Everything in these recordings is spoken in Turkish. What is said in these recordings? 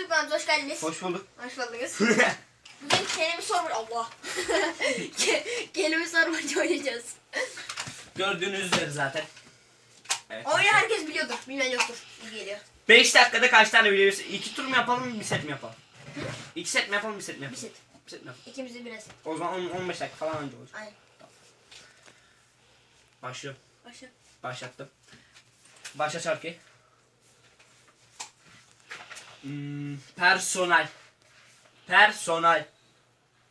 YouTube kanalımıza hoş geldiniz. Hoş bulduk. Hoş buldunuz. Bugün kelime sorma Allah. Ke- kelime sormacı oynayacağız. Gördüğünüz üzere zaten. Evet. Oyunu herkes biliyordur. Bilmeyen yoktur. İyi geliyor. 5 dakikada kaç tane biliyorsun? 2 tur mu yapalım bir set mi yapalım? 2 set mi yapalım bir set mi Bir yapalım? set. Bir set mi yapalım? İkimiz de biraz. O zaman 10 15 dakika falan önce olur. Aynen. Başlıyorum. Başla. Başlattım. Başla şarkı. Hmm, personel. Personel.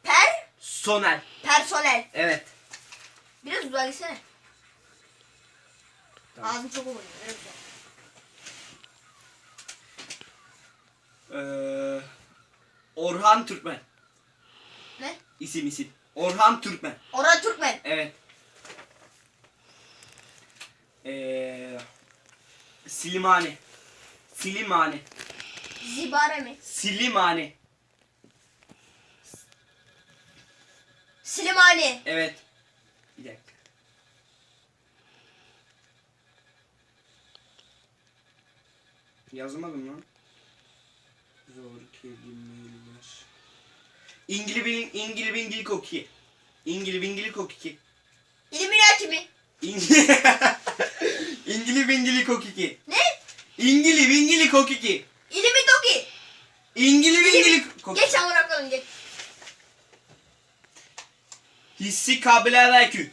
Per. Sonel. Personel. Evet. Biraz uzağa gitsene. Tamam. Ağzım çok oluyor. Öyle güzel. Ee, Orhan Türkmen. Ne? İsim isim. Orhan Türkmen. Orhan Türkmen. Evet. Ee, Silimani. Silimani. Zibare mi? Silimani. Silimani. Evet. Bir dakika. Yazmadım lan. Zor kelimeler. İngili bin, İngili bingili koki. İngili bingili koki. İlluminati mi? İngili İngili bingili kokiki. Ne? İngili bingili kokiki. İngili bingili kokiki. Geç amına koyayım geç. Hissi kabile verkü.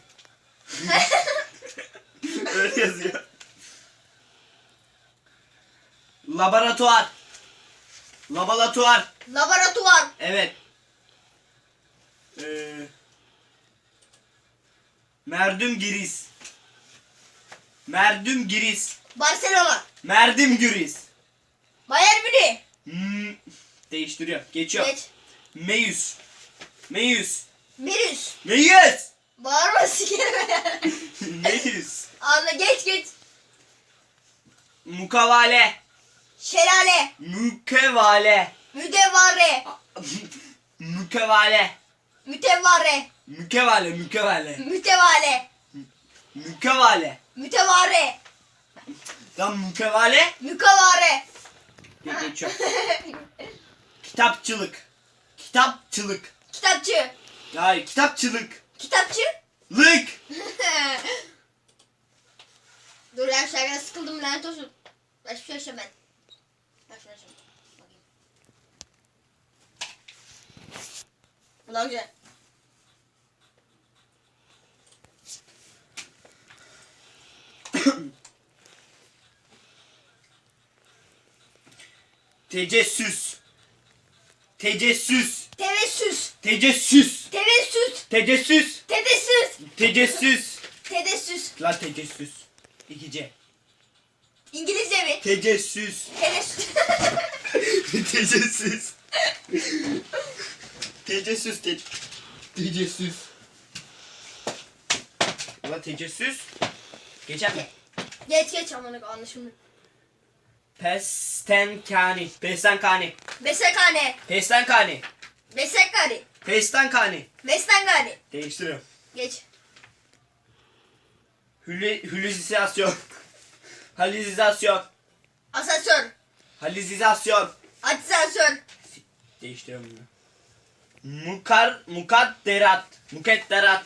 Öyle yazıyor. Laboratuvar. Laboratuvar. Laboratuvar. Evet. Ee, Merdüm Giriz. Merdüm Giriz. Barcelona. Merdim Giriz. Bayern Münih. Hmm, değiştiriyor. Geçiyor. Geç. Meyüs. Meyüs. Virüs. Meyüs. Bağırma sikerim. Meyüs. Anla geç geç. Mukavale. Şelale. Mükevale. Müdevare. Mükevale. Mütevare. Mükevale. Mükevale. Mütevale. Mükevale. Mütevare. Lan mükevale. Mükavare. Ge- Geçiyor. Kitapçılık. Kitapçılık. Kitapçı. Hayır kitapçılık. Kitapçı. Lık. Dur ya şarkıda sıkıldım lanet olsun. Başka bir şey yaşa ben. Bak şuna şimdi. Bakayım. Bu daha güzel. Tecessüs. Tecessüs. Tevessüs. Tecessüs. Tevessüs. Tecessüs. Tedessüs. Tecessüs. Tedessüs. Lan tecessüs. İkice. İngilizce mi? Tecessüs. Tedessüs. Tecessüs. Tecessüs. Te tecessüs. Ulan tecessüs. Geçer mi? geç geç amına anlaşılmıyor. Pestenkani. Pestenkani. Besekhane. Pestenkani. Besekhane. Pestenkani. Beslengane. Değiştiriyorum. Geç. Hüli, hülizasyon. Halizasyon. Asansör. Halizasyon. Asansör. Değiştiriyorum bunu. Mukar, mukadderat. Mukadderat.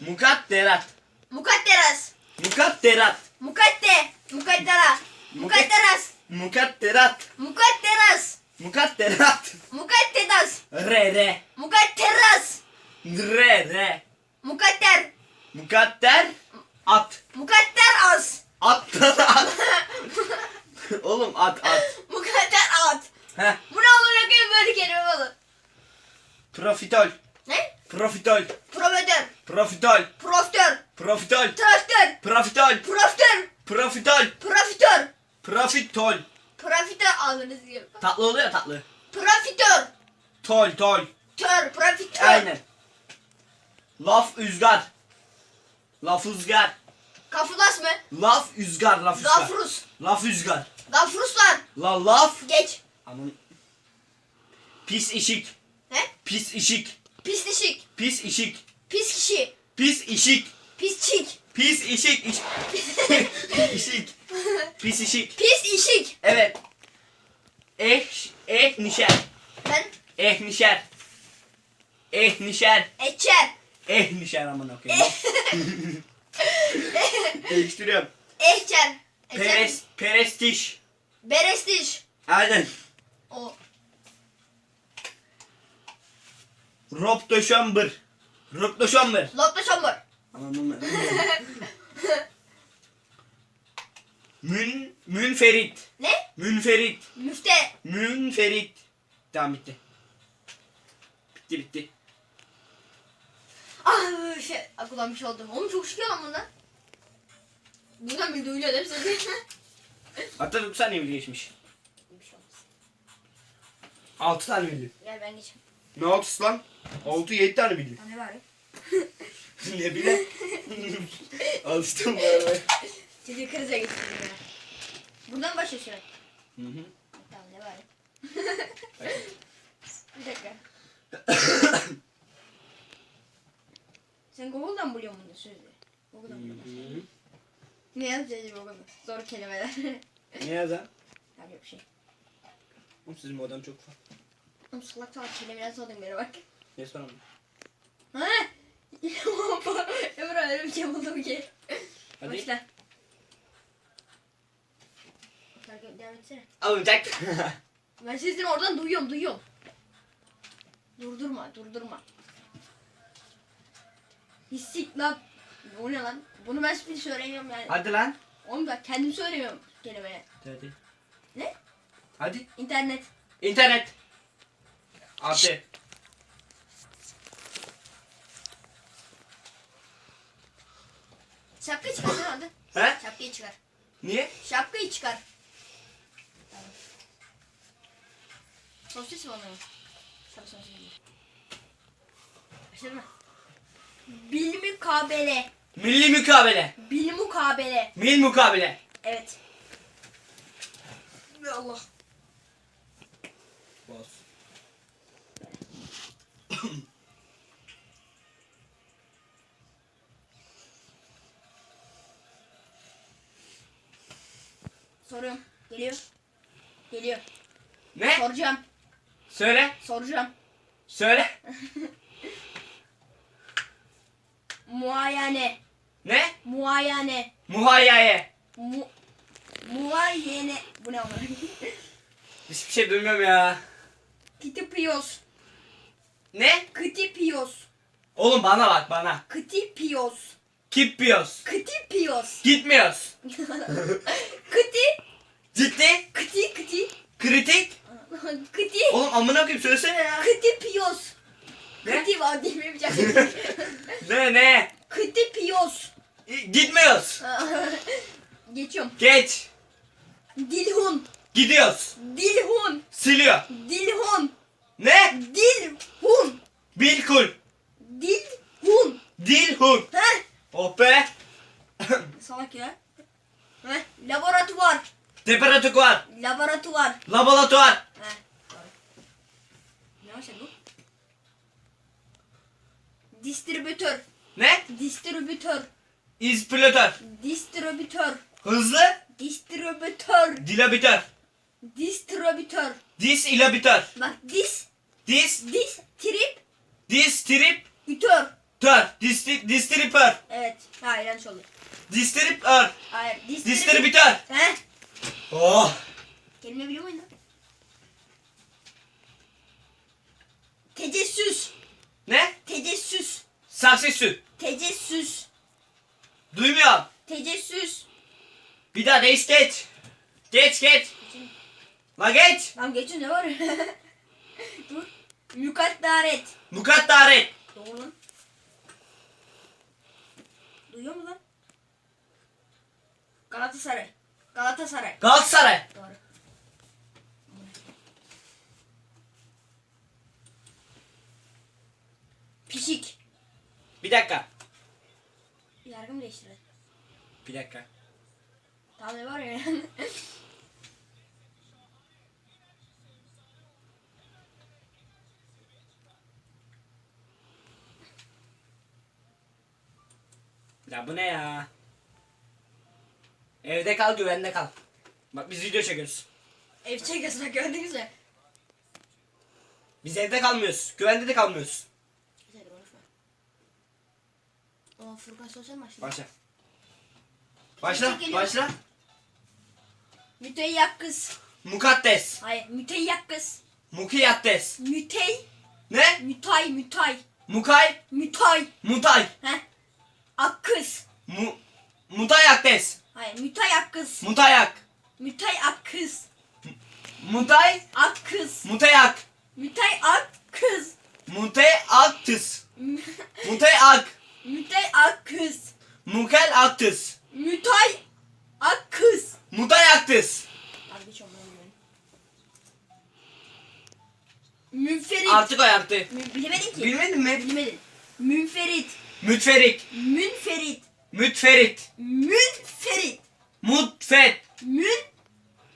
Mukadderat. Mukadderas. Mukadderat. Mukadde. Mukaddera. Mukadderas. Mukadderat. Mukadderas. Mukadderat. Mukaddedas. Re re. Mukadderas. Re re. Mukadder. Mukadder. At. Mukadder az. At. at. Oğlum at at. Mukadder at. Heh. Bu ne amına koyayım böyle kelime olur. Profitol. Ne? Profitol. Profitör. Profitol. Proftör. Profitol. Traktör. Profitol. Proftör. Profitol. Profitör. Profitol. Profitör alınız gibi. Tatlı oluyor ya, tatlı. Profitör. Tol tol. Tör. Profitör. Aynen. Laf üzgar. Laf üzgar. Kafulas mı? Laf üzgar. Laf üzgar. Gafrus. Laf üzgar. Gafruslar. La laf. Geç. Aman. Pis işik. Ne? Pis işik. Pis dişik. Pis işik. Pis kişi. Pis işik. Pis çik. Pis işik. iş- işik. Pis işik. Pis işik. Evet. Eh, eh nişer. Ben Eh nişer. Eh nişer. Eçer. Eh nişer amına koyayım. Değiştiriyorum. Eçer. Peres, perestiş. Berestiş. Aynen. O. Rob de chamber. Rob de chamber. Lotte Şambur. Anladın mı? Mün, münferit. Ne? Münferit. Müfte. Münferit. Tamam bitti. Bitti bitti. Ah şey aklımdan bir şey oldu. Oğlum çok şükür lan bundan. Buradan bir duyuluyor değil mi sesi? Hatta 9 saniye bile geçmiş. bir şey olmaz. 6 tane bildi. Gel ben geçeyim. Ne 6'sı lan? 6 7 tane bildi. Ne var ne bile? Alıştım bu arada. Çocuğu krize getirdim ya. Buradan şöyle. Hı hı. Tamam ne var bir dakika. Sen Google'dan buluyor musun sözleri? Google'dan buluyor. Ne yazacağız Google'da? Zor kelimeler. ne yazan? Tamam yok bir şey. Oğlum sizin adam çok farklı. Oğlum salak salak kelimeler sordun beni bak. Ne soralım? Ha? Emre öyle bir şey buldum ki. Hadi. Başla. Şarkı devam etsene. Alınacak. Ben sesini oradan duyuyorum duyuyorum. Durdurma durdurma. Hissik lan. Bu ne lan? Bunu ben şimdi söylemiyorum yani. Hadi lan. Oğlum ben kendim söylemiyorum kelimeye. Hadi. Ne? Hadi. İnternet. İnternet. Artı. Şapkayı çıkar hadi. He? Şapkayı çıkar. Niye? Şapkayı çıkar. Sosis mi oluyor? Tabii sosis değil. Mı? Bil mukabele. Milli mukabele. Bil mukabele. Mil mukabele. Evet. Ya Allah. Bas. Soruyorum. Geliyor. Geliyor. Ne? Soracağım. Söyle. Soracağım. Söyle. Muayene. Ne? Muayene. Muhayyaye. Mu muayene. Bu ne ama? Hiçbir şey duymuyorum ya. Kitipios. Ne? Kitipios. Oğlum bana bak bana. Kitipios. Gitmiyoruz. Kitipios. Gitmiyoruz. Kıti. Ciddi. Kıti kıti. Kritik. Kıti. Oğlum amına koyayım söylesene ya. Kitipios. Ne? Kıti var diyemeyeceğim. Ne ne? Kitipios. Gitmiyoruz. Geçiyorum. Geç. Dilhun. Gidiyoruz. Dilhun. Siliyor. Dilhun. Ne? Dilhun. Bilkul. Dilhun. Dilhun. Heh. Oh be. Salak ya. Heh. Laboratuvar. Temperatuvar. Laboratuvar. Laboratuvar. Heh. Doğru. Var bu? Distribütör. Ne? Distribütör. İzpilatör. Distribütör. Hızlı. Distribütör. Dilabitör. Distribütör. Disilabitör. Bak dis. Dis. Dis. Trip. Distrip. Ütör. Tör. Distri, distripör. Evet. Hayır yanlış oldu. Distripör. Hayır. Distribü- Distribütör. Heh. Oh. Kelime biliyor musun? lan? Tecessüs. Ne? Süt. Tecessüs. Duymuyorum. Tecessüs. Bir daha reis geç. Geç geç. La geç. Lan geçin ne var? Dur. Mukaddaret. Mukaddaret. Doğru lan. Duyuyor mu lan? Galatasaray. Galatasaray. Galatasaray. Doğru. Bir dakika. Yargı mı değiştirdin? Bir dakika. Ne var ya? Ya bu ne ya? Evde kal güvende kal. Bak biz video çekiyoruz. Ev çekiyorsun gördünüz mü? Biz evde kalmıyoruz. Güvende de kalmıyoruz. Furkan sosyal maçlı. Başla. Başla. Geliyor. Başla. Müteyyak kız. Mukaddes. Hayır müteyyak kız. Mukiyaddes. Mütey. Ne? Mütay mütay. Mukay. Mütay. Mutay. He? Akkız. Mu Mutayakdes. Hayır mütay akkız. Mutayak. Mütay akkız. Mutay. Akkız. Mutayak. Mütay akkız. Muteaktız. Muteak. Mütay akkız. Mukel aktız. Mütay akkız. Mutayaktız. Abi geç onları bilmiyorum. Münferit. Artık o yaptı. Mü- Bilemedin ki. Bilmedin mi? Bilmedin. Münferit. Mütferik. Münferit. Mütferit. Münferit. Mutfet. Mün.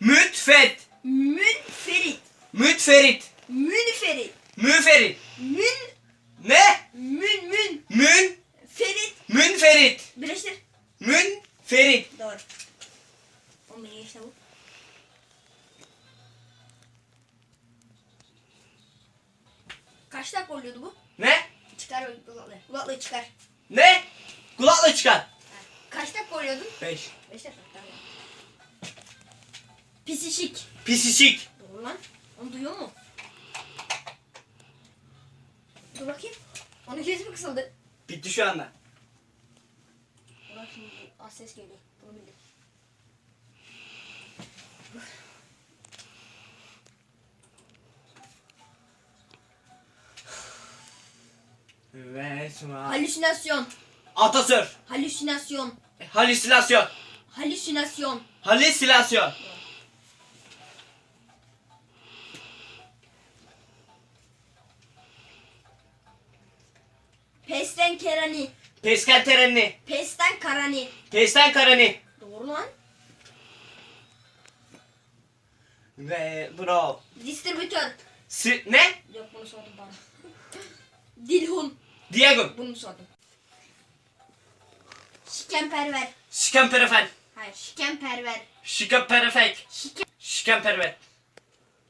Mütfet. Münferit. Mütferit. Münferit. Müferit. Mün. Ne? Mün. Mün. Ferit. Münferit. Birleştir. Münferit. Doğru. 11 geçti bu. Oluyordu bu? Ne? Çıkar kulaklığı. Kulaklığı çıkar. Ne? Kulakla çıkar. Ha. Kaç dakika oluyordu? 5. 5 dakika. Tamam. Pisişik. Pisişik. Doğru lan. Onu duyuyor mu? Dur bakayım. Onun sesi mi kısıldı? Bitti şu anda. Bak şimdi az ses geliyor. Bunu bildim. Evet. Halüsinasyon. Atasör. Halüsinasyon. Halüsinasyon. Halüsinasyon. Halüsinasyon. Pesten kerani. Pesken terenni. Pesten karani. Pesten karani. Doğru lan. Ve bro. Distribütör. Si ne? Yok bunu sordum bana. Dilhun. Diego. Bunu sordum. Şikenperver. Şikenperefen. Hayır şikenperver. Şikenperefek. Şiken, Şikenperver.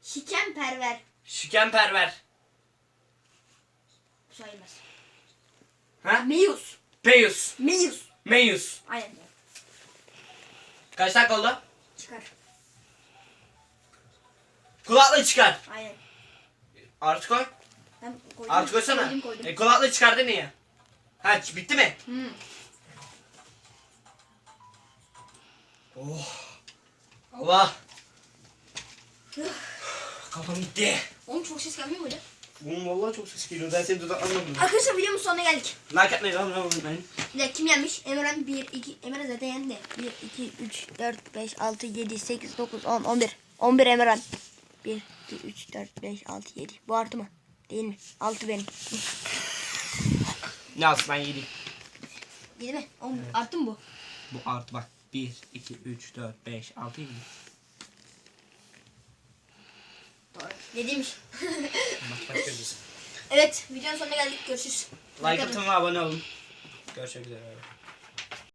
şikenperver. Şikenperver. Bu sayılmaz. Ha? Meyus. Peyus. Meyus. Meyus. Aynen. Kaç dakika oldu? Çıkar. Kulaklığı çıkar. Aynen. Artık koy. Ben koydum. Artık koysana. Koydum koydum. E, kulaklığı çıkardı niye? Ha bitti mi? Hmm. Oh. Allah. Kafam gitti. Oğlum çok ses gelmiyor muydu? Oğlum vallahi çok ses geliyor. Ben seni dudaklanmadım. Arkadaşlar videonun sonuna geldik. Like atmayı lan lan de kim yenmiş? Emre'm 1, 2, Emre zaten yendi. 1, 2, 3, 4, 5, 6, 7, 8, 9, 10, 11. 11 Emre'm. 1, 2, 3, 4, 5, 6, 7. Bu artı mı? Değil mi? 6 benim. Ne alsın ben yedim. 7 mi? 10 arttı mı bu? Bu artı bak. 1, 2, 3, 4, 5, 6, 7. Doğru. 7'ymiş. Bak bak göreceğiz. evet videonun sonuna geldik. Görüşürüz. Like atın ve abone olun. Görüşmek üzere.